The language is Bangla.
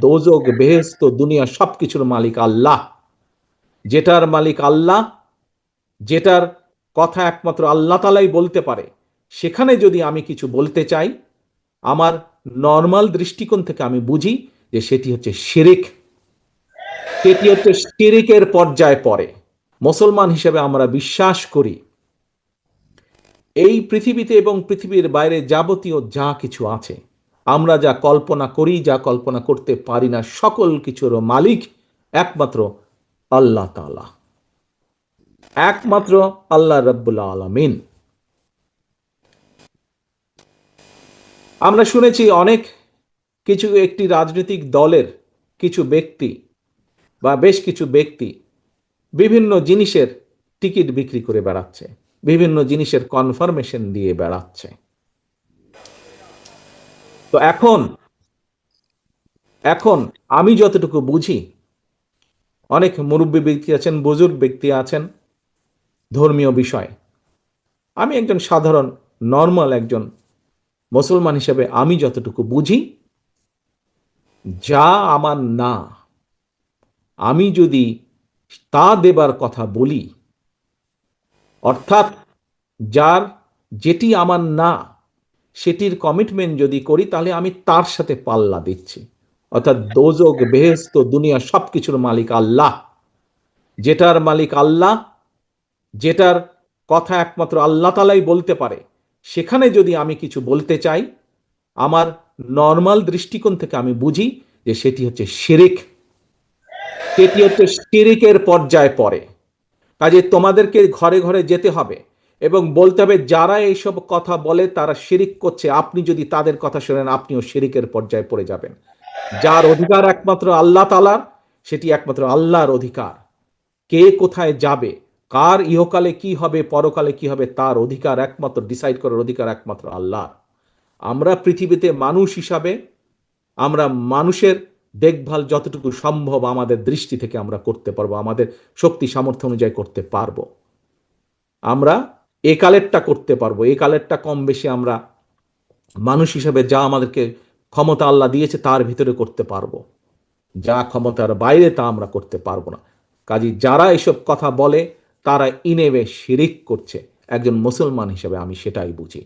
দোজক বেহেস্ত দুনিয়া সবকিছুর মালিক আল্লাহ। যেটার মালিক আল্লাহ, যেটার কথা একমাত্র আল্লাহ তালাই বলতে পারে, সেখানে যদি আমি কিছু বলতে চাই, আমার নর্মাল দৃষ্টিকোণ থেকে আমি বুঝি যে সেটি হচ্ছে শিরিক। সেটি হচ্ছে শিরিকের পর্যায়ে পড়ে। মুসলমান হিসেবে আমরা বিশ্বাস করি, এই পৃথিবীতে এবং পৃথিবীর বাইরে যাবতীয় যা কিছু আছে আমরা যা কল্পনা করি, যা কল্পনা করতে পারি না, সকল কিছুর মালিক একমাত্র আল্লাহ তাআলা। একমাত্র আল্লাহ রব্বুল্লা আলমিন। আমরা শুনেছি অনেক কিছু, একটি রাজনৈতিক দলের কিছু ব্যক্তি বা বেশ কিছু ব্যক্তি বিভিন্ন জিনিসের টিকিট বিক্রি করে বেড়াচ্ছে, বিভিন্ন জিনিসের কনফার্মেশন দিয়ে বেড়াচ্ছে। তো এখন এখন আমি যতটুকু বুঝি, অনেক মুরব্বী ব্যক্তি আছেন, বুজুর্গ ব্যক্তি আছেন, ধর্মীয় বিষয়। আমি একজন সাধারণ নর্মাল একজন মুসলমান হিসেবে আমি যতটুকু বুঝি, যা আমার না, আমি যদি তা দেবার কথা বলি, অর্থাৎ যার যেটি আমার না সেটির কমিটমেন্ট যদি করি, তাহলে আমি তার সাথে পাল্লা দিচ্ছি। অর্থাৎ দোজক বেহেস্ত দুনিয়া সব কিছুর মালিক আল্লাহ। যেটার মালিক আল্লাহ, যেটার কথা একমাত্র আল্লাহ তালাই বলতে পারে। সেখানে যদি আমি কিছু বলতে চাই, আমার নর্মাল দৃষ্টিকোণ থেকে আমি বুঝি যে সেটি হচ্ছে শিরিক। সেটি হচ্ছে শিরিকের পর্যায়ে পড়ে। কাজে তোমাদেরকে ঘরে ঘরে যেতে হবে। এবং বলতে হবে, যারা এইসব কথা বলে তারা শিরিক করছে। আপনি যদি তাদের কথা শোনেন, আপনিও শিরিকের পর্যায়ে পড়ে যাবেন। যার অধিকার একমাত্র আল্লাহ তালার সেটি একমাত্র আল্লাহর অধিকার। কে কোথায় যাবে, কার ইহকালে কি হবে, পরকালে কি হবে, তার অধিকার একমাত্র ডিসাইড করার অধিকার একমাত্র আল্লাহ আমরা পৃথিবীতে মানুষ হিসাবে, আমরা মানুষের দেখভাল যতটুকু সম্ভব আমাদের দৃষ্টি থেকে আমরা করতে পারব, আমাদের শক্তি সামর্থ্য অনুযায়ী করতে পারব। আমরা এ কালেরটা করতে পারব, এ কালেরটা কম বেশি আমরা মানুষ হিসাবে যা আমাদেরকে ক্ষমতা আল্লাহ দিয়েছে তার ভিতরে করতে পারব। যা ক্ষমতার বাইরে তা আমরা করতে পারব না। কাজে যারা এসব কথা বলে তারা ইনেবে শিরিক করছে। একজন মুসলমান হিসেবে আমি সেটাই বুঝি।